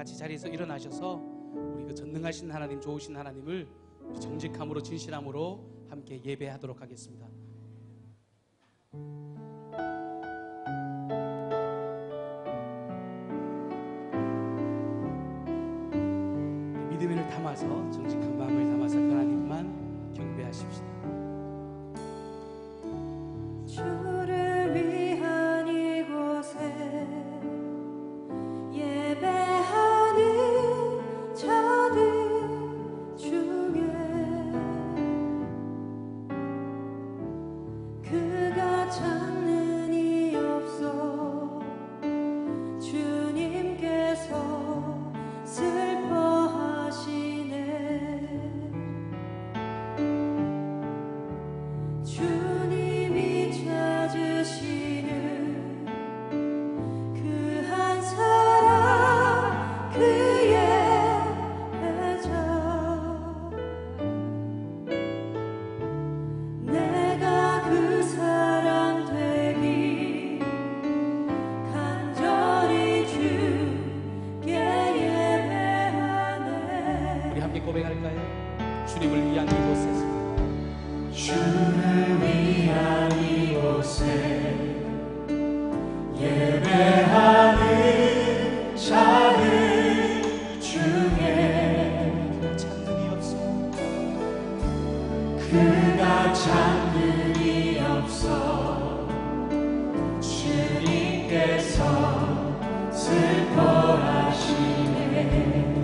같이 자리에서 일어나셔서 우리 그 전능하신 하나님, 좋으신 하나님을 정직함으로 진실함으로 함께 예배하도록 하겠습니다. 믿음을 담아서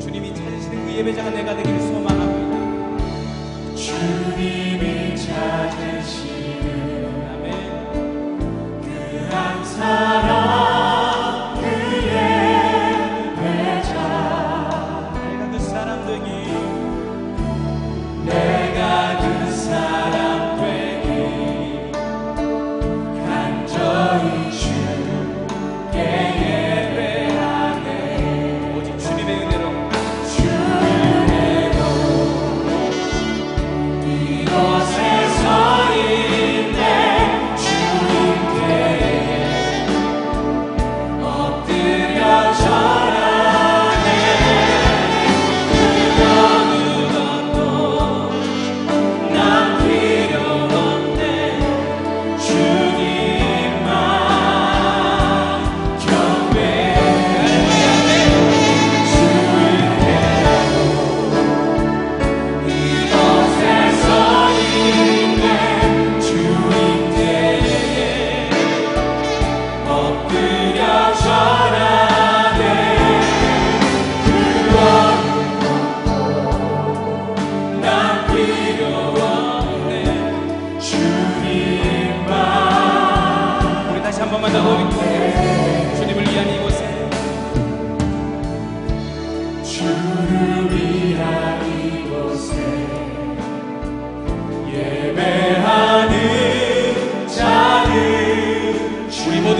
주님이 찬신 그 예배자가 내가 되길 소망합니다. 주님.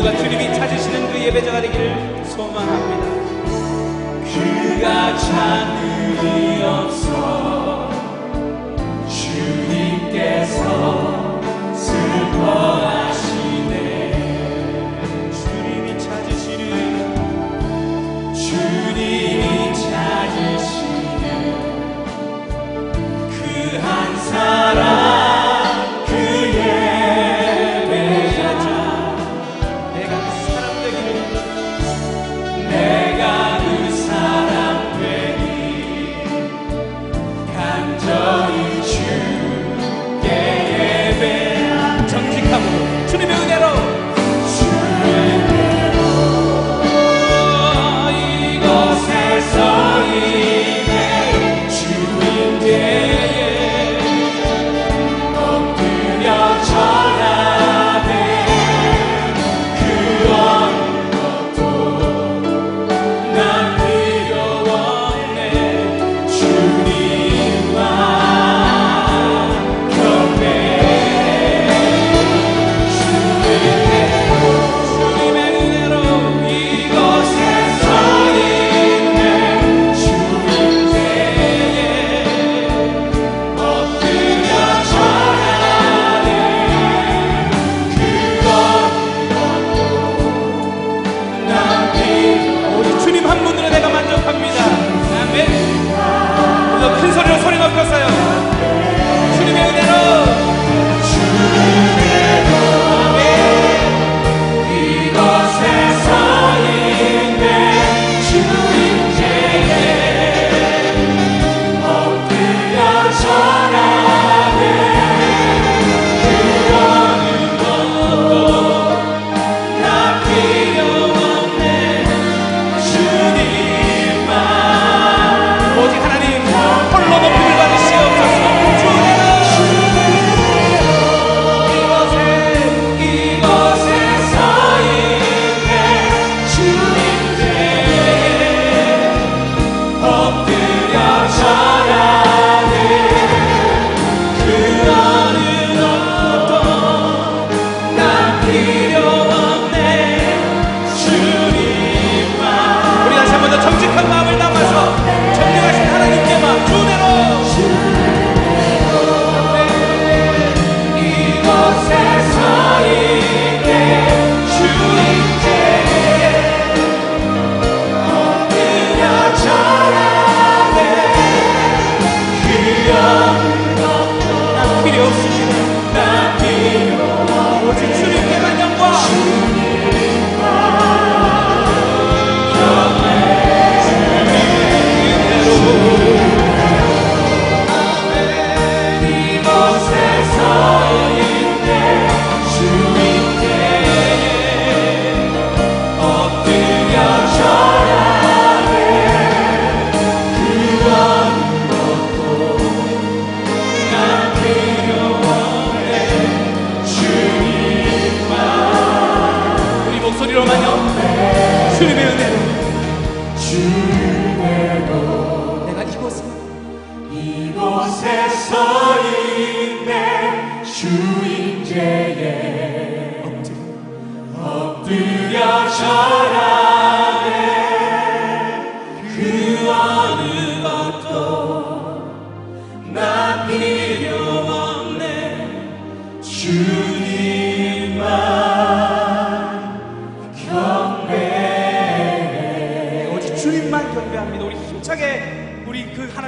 모두가 주님이 찾으시는 그 예배자가 되기를 소망합니다. 그가 찾 큰 소리로 소리 바꿨어요. 주님의 은혜로.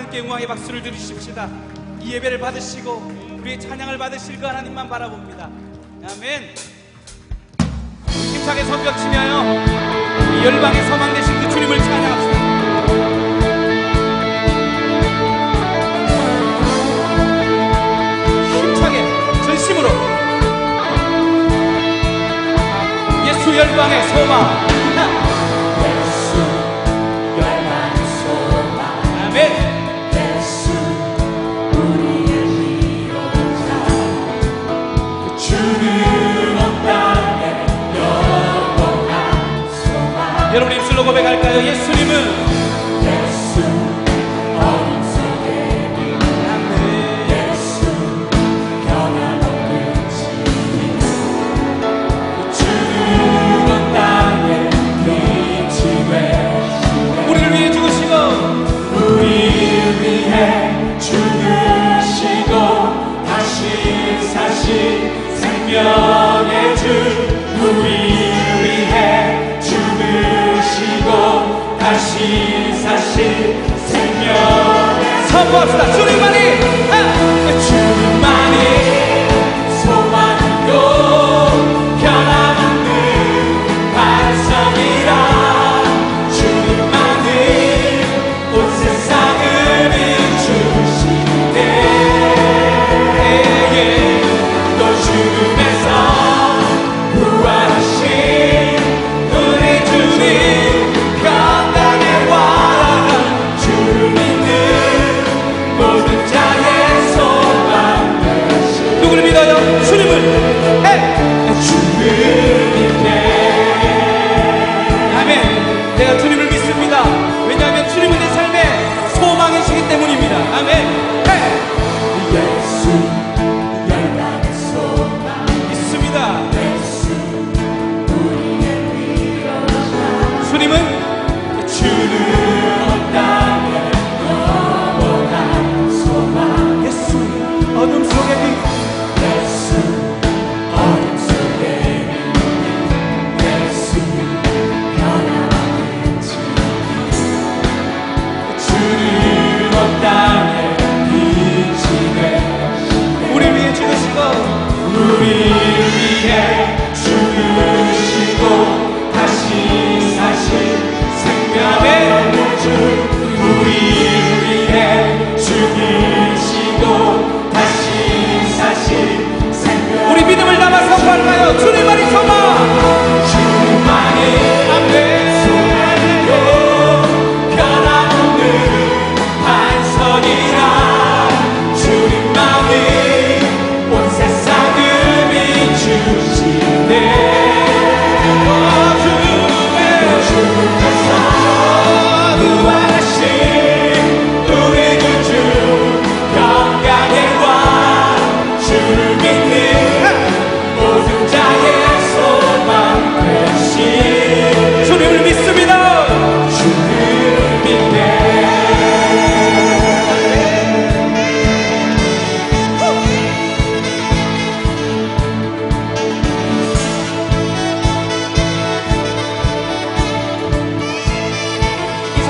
함께 영광의 박수를 드리십시다. 이 예배를 받으시고 우리의 찬양을 받으실 거 하나님만 바라봅니다. 아멘. 힘차게 성벽 치며 이 열방의 소망 되신 그 주님을 찬양합시다. 열방의 소망 고백할까요? 예수님은 기도합시다. 주님만이 Amém. 우리를 위해 주님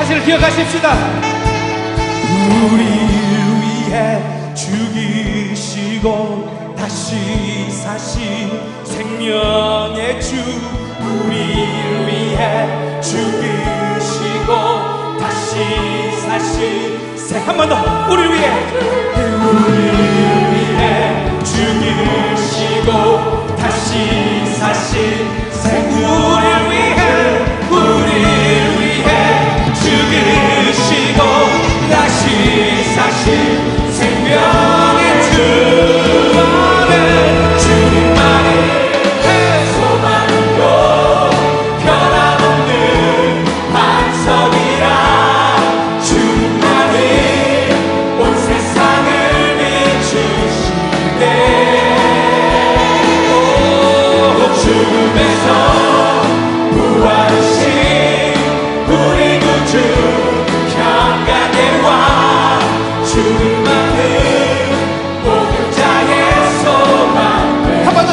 사실을 기억하십시다. 우리 위해 죽이시고 다시 사신 생명의 주 우리 위해 죽으시고 다시 사신 한번 더 우리 위해 우리 위해 죽으시고 다시 사신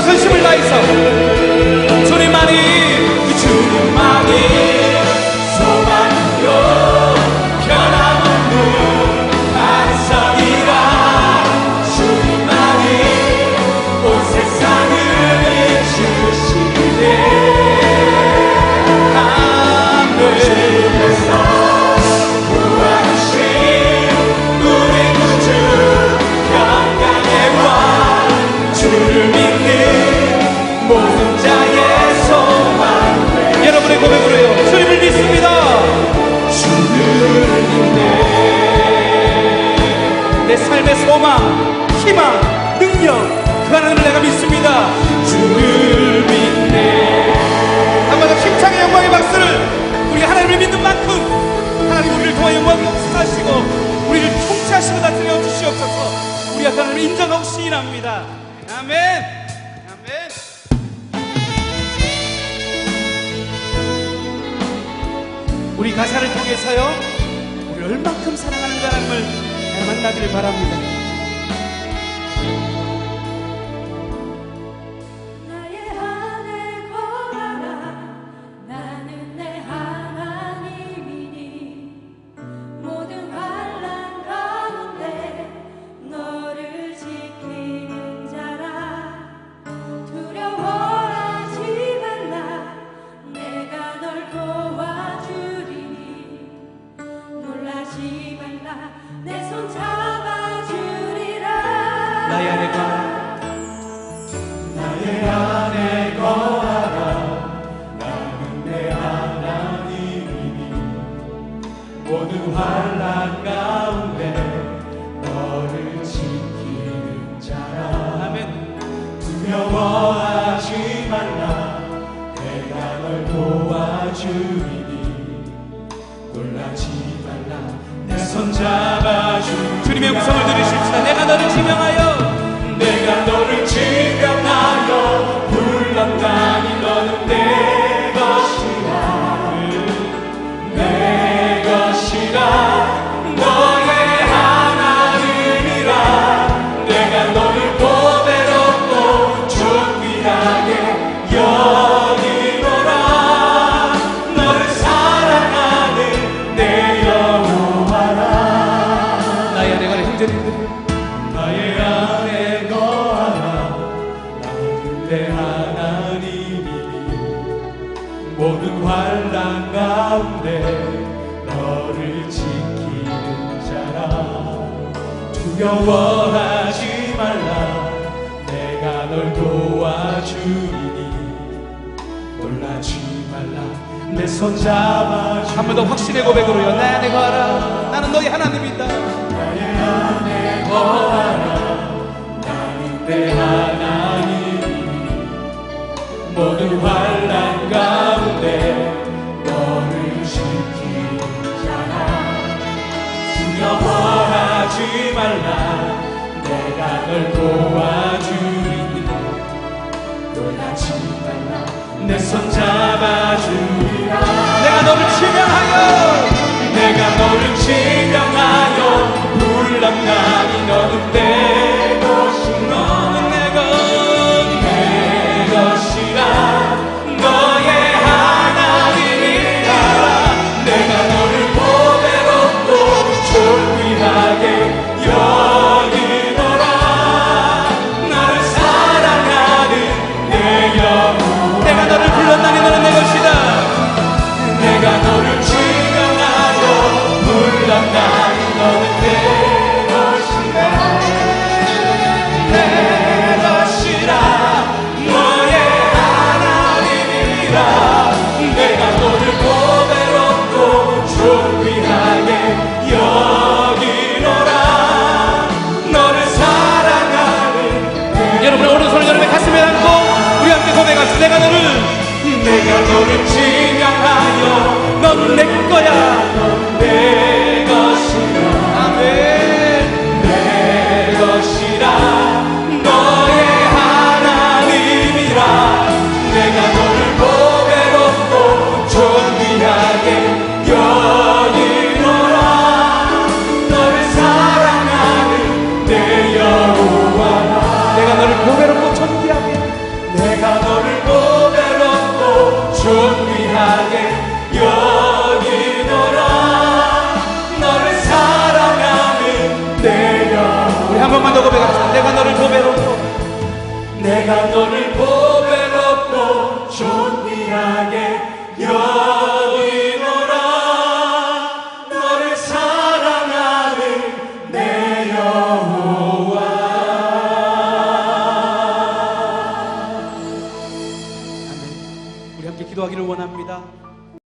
선심을 다해서 여러분의 고백으로요. 주님을 믿습니다. 주님 내 삶의 소망 희망 능력 그 하나님을 내가 믿습니다. 주를 믿네. 한번 더 힘차게 영광의 박수를 우리 하나님을 믿는 만큼 하나님 우리를 통해 영광을 역사하시고 우리를 통치하시고 다스려 주시옵소서. 우리가 하나님을 인정하고 신인합니다. 아멘. 우리 가사를 통해서요, 우리 얼만큼 사랑하는 그 하나님을 만나기를 바랍니다. 주님의 음성을 들으십시다. 내가 너를 지명하 모든 환란 가운데 너를 지키는 자라 두려워하지 말라 내가 널 도와주리니 놀라지 말라 내 손 잡아주 한번 더 확신의 고백으로요. 내 안에 가라. 나는 너의 하나님이다. 나의 안에 거하라 나는 내 하나님이니 모든 환란 가 내 손 잡아주리라. 내가 너를 지명하여 여러분 오른손을 여러분의 가슴에 안고 우리 함께 고백합시다. 내가 너를 내가 너를 지명하여 너는 내 거야. 내 너를 보배롭고 내가 너를 보배롭고